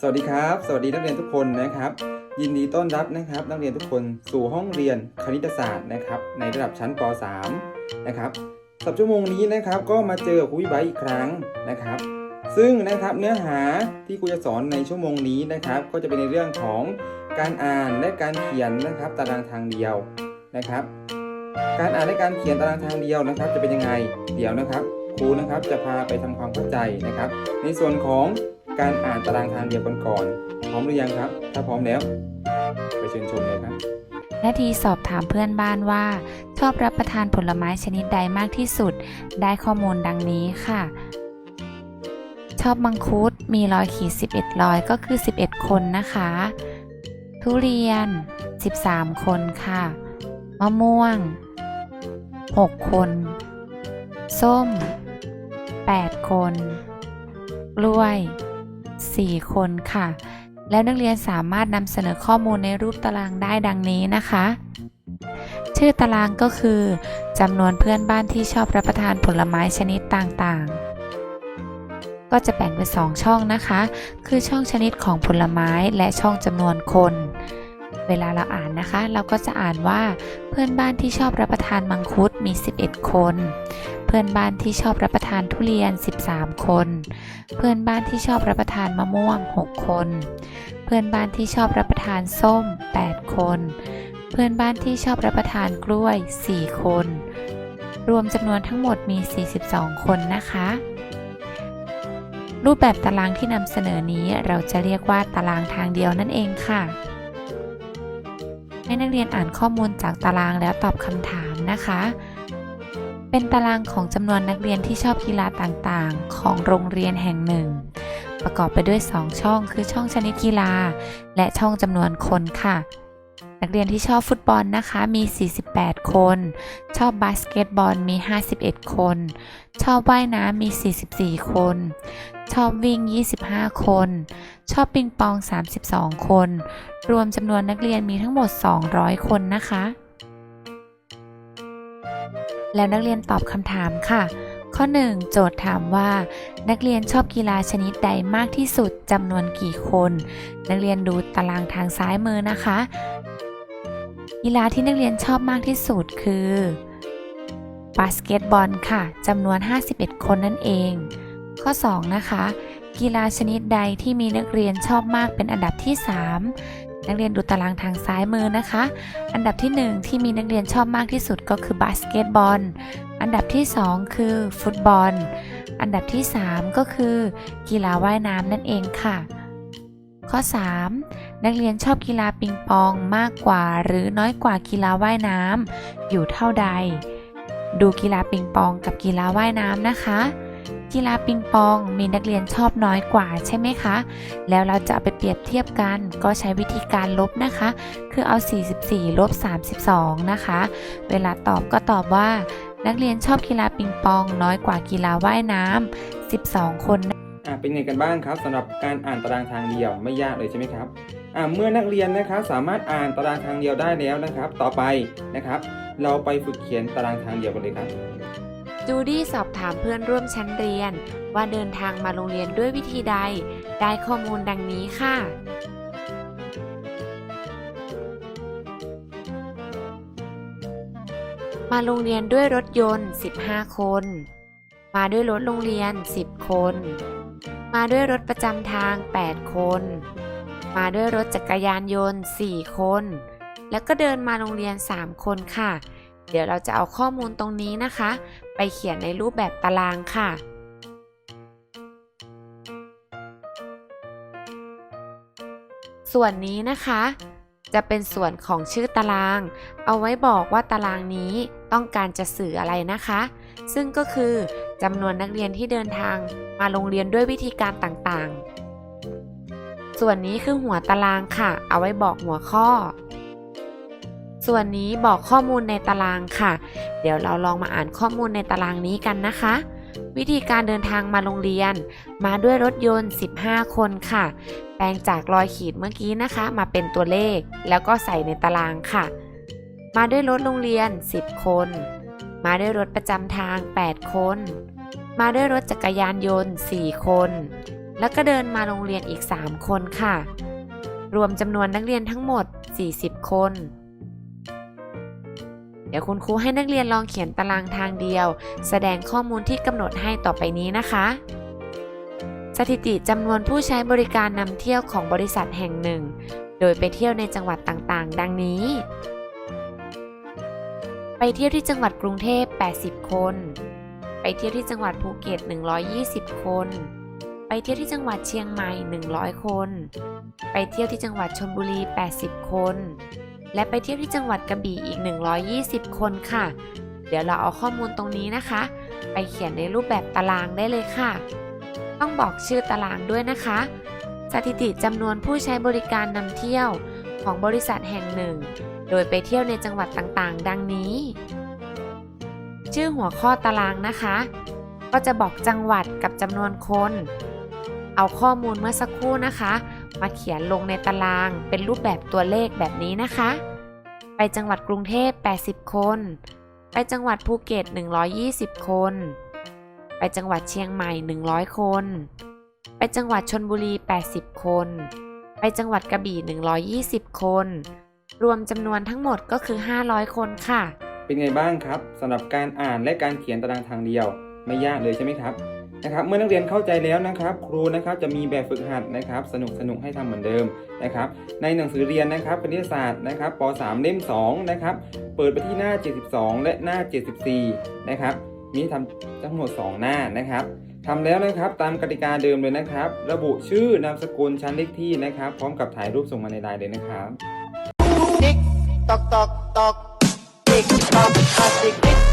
สวัสดีครับ สวัสดีนักเรียนทุกคนนะครับ ยินดีต้อนรับนะครับ นักเรียนทุกคนสู่ห้องเรียนคณิตศาสตร์นะครับ ในระดับชั้นป .3 นะครับสับชั่วโมงนี้นะครับ ก็มาเจอครูวิไบอีกครั้งนะครับ ซึ่งนะครับเนื้อหาที่ครูจะสอนในชั่วโมงนี้นะครับ ก็จะเป็นในเรื่องของการอ่านและการเขียนนะครับ ตารางทางเดียวนะครับ การอ่านและการเขียนตารางทางเดียวนะครับ จะเป็นยังไงเดี๋ยวนะครับครูนะครับจะพาไปทำความเข้าใจนะครับ ในส่วนของ การอ่านตารางทางเดียวกันก่อน พร้อมหรือยังครับ ถ้าพร้อมแล้ว ไปเชิญชมเลยครับนาทีสอบถามเพื่อนบ้านว่า ชอบรับประทานผลไม้ชนิดใดมากที่สุด ได้ข้อมูลดังนี้ค่ะ ชอบมังคุดมีรอยขีด 11 รอยก็คือ 11 คนนะคะ ทุเรียน 13 คนค่ะ มะม่วง 6 คน ส้ม 8 คน กล้วย 4 คนค่ะ แล้วนักเรียนสามารถนำเสนอข้อมูลในรูปตารางได้ดังนี้นะคะ ชื่อตารางก็คือจำนวนเพื่อนบ้านที่ชอบรับประทานผลไม้ชนิดต่างๆก็จะแบ่งเป็นสองช่องนะคะ คือช่องชนิดของผลไม้และช่องจำนวนคน เวลาเราอ่านนะคะ เราก็จะอ่านว่าเพื่อนบ้านที่ชอบรับประทานมังคุดมี 11 คน เพื่อนบ้านที่ชอบรับประทานทุเรียน 13 คน เพื่อนบ้านที่ชอบรับประทานมะม่วง 6 คน เพื่อนบ้านที่ชอบรับประทานส้ม 8 คน เพื่อนบ้านที่ชอบรับประทานกล้วย 4 คน รวมจำนวนทั้งหมดมี 42 คนนะคะรูปแบบตารางที่นำเสนอนี้เราจะเรียกว่าตารางทางเดียวนั่นเองค่ะ ให้นักเรียนอ่านข้อมูลจากตารางแล้วตอบคำถามนะคะ เป็นตารางของจำนวนนักเรียนที่ชอบกีฬาต่างๆ ของโรงเรียนแห่งหนึ่ง ประกอบไปด้วย 2 ช่องคือช่องชนิดกีฬา และช่องจำนวนคนค่ะ นักเรียนที่ชอบฟุตบอลนะคะมี 48 คน ชอบบาสเกตบอลมี 51 คน ชอบว่ายน้ำมี 44 คน ชอบวิ่ง 25 คน ชอบปิงปอง 32 คน รวมจำนวนนักเรียนมีทั้งหมด 200 คนนะคะ แล้วนักเรียนตอบคำถามค่ะ ข้อ 1 โจทย์ถามว่า นักเรียนชอบกีฬาชนิดใดมากที่สุดจำนวนกี่คน นักเรียนดูตารางทางซ้ายมือนะคะ กีฬาที่นักเรียนชอบมากที่สุดคือบาสเกตบอลค่ะจำนวน 51 คนนั่นเอง ข้อ 2 นะคะ กีฬาชนิดใดที่มีนักเรียนชอบมากเป็นอันดับที่ 3 นักเรียนดูตารางทางซ้ายมือนะคะ อันดับที่ 1 ที่มีนักเรียนชอบมากที่สุดก็คือบาสเกตบอล อันดับที่ 2 คือฟุตบอล อันดับที่ 3 ก็คือ กีฬาว่ายน้ำนั่นเองค่ะ ข้อ 3 นักเรียนชอบกีฬาปิงปองมากกว่า หรือน้อยกว่ากีฬาว่ายน้ำอยู่เท่าใด ดูกีฬาปิงปองกับกีฬาว่ายน้ำนะคะ กีฬาปิงปองมีนักเรียนชอบน้อยกว่าใช่ไหมคะ แล้วเราจะเอาไปเปรียบเทียบกันก็ใช้วิธีการลบนะคะ คือเอา 44 ลบ 32 นะคะ เวลาตอบก็ตอบว่า นักเรียนชอบกีฬาปิงปอง น้อยกว่ากีฬาว่ายน้ำ 12 คนอ่าเป็นไงกันบ้างครับสำหรับการอ่านตารางทางเดียวไม่ยากเลยใช่ไหมครับอ่าเมื่อนักเรียนนะครับสามารถอ่านตารางทางเดียวได้แล้วนะครับ ต่อไปนะครับ เราไปฝึกเขียนตารางทางเดียวกันเลยครับ จูดี้สอบถามเพื่อนร่วมชั้นเรียน ว่าเดินทางมาโรงเรียนด้วยวิธีใด ได้ข้อมูลดังนี้ค่ะ มาโรงเรียนด้วยรถยนต์ 15 คน มาด้วยรถโรงเรียน 10 คน มาด้วยรถประจำทาง 8 คน มาด้วยรถจักรยานยนต์ 4 คน แล้วก็เดินมาโรงเรียน 3 คนค่ะ เดี๋ยวเราจะเอาข้อมูลตรงนี้นะคะ ไปเขียนในรูปแบบตารางค่ะ ส่วนนี้นะคะ จะเป็นส่วนของชื่อตาราง เอาไว้บอกว่าตารางนี้ต้องการจะสื่ออะไรนะคะ ซึ่งก็คือจำนวนนักเรียนที่เดินทางมาโรงเรียนด้วยวิธีการต่างๆ ส่วนนี้คือหัวตารางค่ะ เอาไว้บอกหัวข้อ ส่วนนี้บอกข้อมูลในตารางค่ะ เดี๋ยวเราลองมาอ่านข้อมูลในตารางนี้กันนะคะ วิธีการเดินทางมาโรงเรียน มาด้วยรถยนต์ 15 คนค่ะ แปลงจากรอยขีดเมื่อกี้นะคะ มาเป็นตัวเลข แล้วก็ใส่ในตารางค่ะ มาด้วยรถโรงเรียน 10 คน มาด้วยรถประจำทาง 8 คน มาด้วยรถจักรยานยนต์ 4 คน แล้วก็เดินมาโรงเรียนอีก 3 คนค่ะ รวมจำนวนนักเรียนทั้งหมด 40 คน ดี๋ยวคุณครูให้นักเรียนลองเขียนตารางทางเดียว แสดงข้อมูลที่กำหนดให้ต่อไปนี้นะคะ สถิติจำนวนผู้ใช้บริการนำเที่ยวของบริษัทแห่งหนึ่ง โดยไปเที่ยวในจังหวัดต่างๆ ดังนี้ ไปเที่ยวที่จังหวัดกรุงเทพ 80 คน ไปเที่ยวที่จังหวัดภูเก็ต 120 คน ไปเที่ยวที่จังหวัดเชียงใหม่ 100 คน ไปเที่ยวที่จังหวัดชลบุรี 80 คน และไปเที่ยวที่จังหวัดกระบี่อีก 120 คนค่ะ เดี๋ยวเราเอาข้อมูลตรงนี้นะคะ ไปเขียนในรูปแบบตารางได้เลยค่ะ ต้องบอกชื่อตารางด้วยนะคะ สถิติจำนวนผู้ใช้บริการนำเที่ยวของบริษัทแห่งหนึ่ง โดยไปเที่ยวในจังหวัดต่างๆ ดังนี้ ชื่อหัวข้อตารางนะคะ ก็จะบอกจังหวัดกับจำนวนคน เอาข้อมูลเมื่อสักครู่นะคะ มาเขียนลงในตารางเป็นรูปแบบตัวเลขแบบนี้นะคะ ไปจังหวัดกรุงเทพ 80 คน ไปจังหวัดภูเก็ต 120 คน ไปจังหวัดเชียงใหม่ 100 คน ไปจังหวัดชนบุรี 80 คน ไปจังหวัดกระบี่ 120 คน รวมจำนวนทั้งหมดก็คือ 500 คนค่ะ เป็นไงบ้างครับสำหรับการอ่านและการเขียนตารางทางเดียว ไม่ยากเลยใช่ไหมครับ นะครับ เมื่อนักเรียนเข้าใจแล้วนะครับ ครูนะครับจะมีแบบฝึกหัดนะครับ สนุกสนุกให้ทำเหมือนเดิมนะครับ ในหนังสือเรียนนะครับคณิตศาสตร์นะครับป .3 เล่ม2นะครับเปิดไปที่หน้า 72 และหน้า 74 นะครับมีทำทั้งหมด 2 หน้านะครับทำแล้วนะครับตามกติกาเดิมเลยนะครับ ระบุชื่อนามสกุลชั้นเลขที่นะครับ พร้อมกับถ่ายรูปส่งมาในไลน์เลยนะครับ tick tock tock tock tick tock tock tick tick tock tock tock tick tock tock